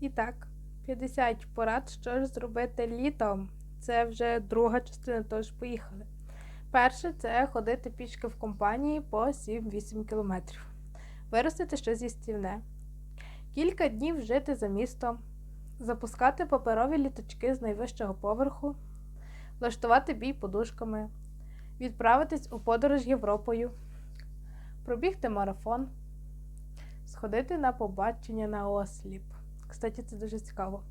І так, 50 порад, що ж зробити літом. Це вже друга частина, тож поїхали. Перше це ходити пішки в компанії по 7-8 кілометрів. Виростити щось їстівне. Кілька днів жити за містом, запускати паперові літачки з найвищого поверху, влаштувати бій подушками, відправитись у подорож Європою, пробігти марафон, сходити на побачення на осліп. Кстати, це дуже цікаво.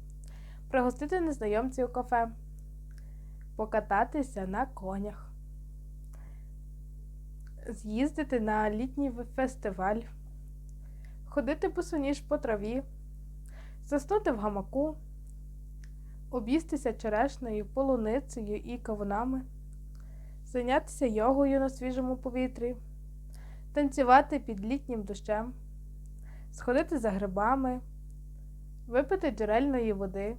Пригостити незнайомців у кафе, покататися на конях, з'їздити на літній фестиваль, ходити босоніж по траві, заснути в гамаку, об'їстися черешнею, полуницею і кавунами, зайнятися йогою на свіжому повітрі, танцювати під літнім дощем, сходити за грибами, випити джерельної води,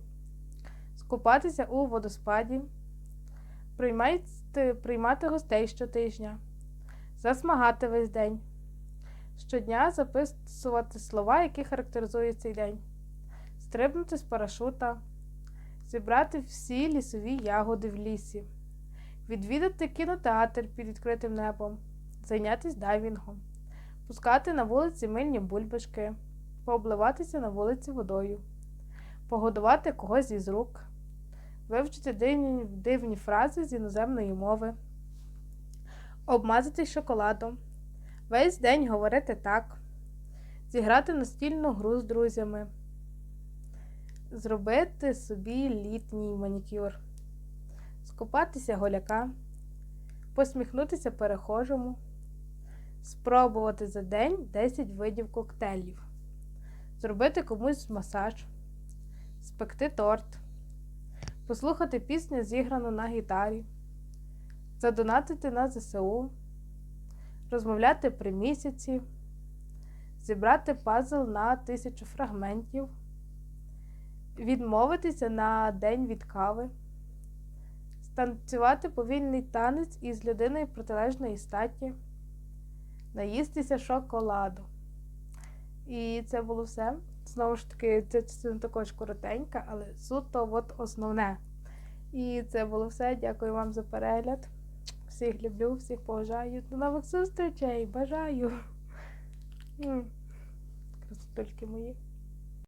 скупатися у водоспаді, приймати, приймати гостей щотижня, засмагати весь день, щодня записувати слова, які характеризують цей день, стрибнути з парашута, зібрати всі лісові ягоди в лісі, відвідати кінотеатр під відкритим небом, зайнятися дайвінгом, пускати на вулиці мильні бульбашки, пообливатися на вулиці водою, погодувати когось із рук, вивчити дивні, дивні фрази з іноземної мови, обмазатись шоколадом, весь день говорити так, зіграти настільну гру з друзями, зробити собі літній манікюр, скупатися голяка, посміхнутися перехожому, спробувати за день 10 видів коктейлів, зробити комусь масаж, спекти торт, послухати пісню, зіграну на гітарі, задонатити на ЗСУ, розмовляти при місяці, зібрати пазл на тисячу фрагментів, відмовитися на день від кави, станцювати повільний танець із людиною протилежної статі, наїстися шоколаду. І це було все. Знову ж таки, ця частина також коротенька, але суто от основне. І це було все. Дякую вам за перегляд. Всіх люблю, всіх поважаю. До нових зустрічей. Бажаю. Красотульки мої.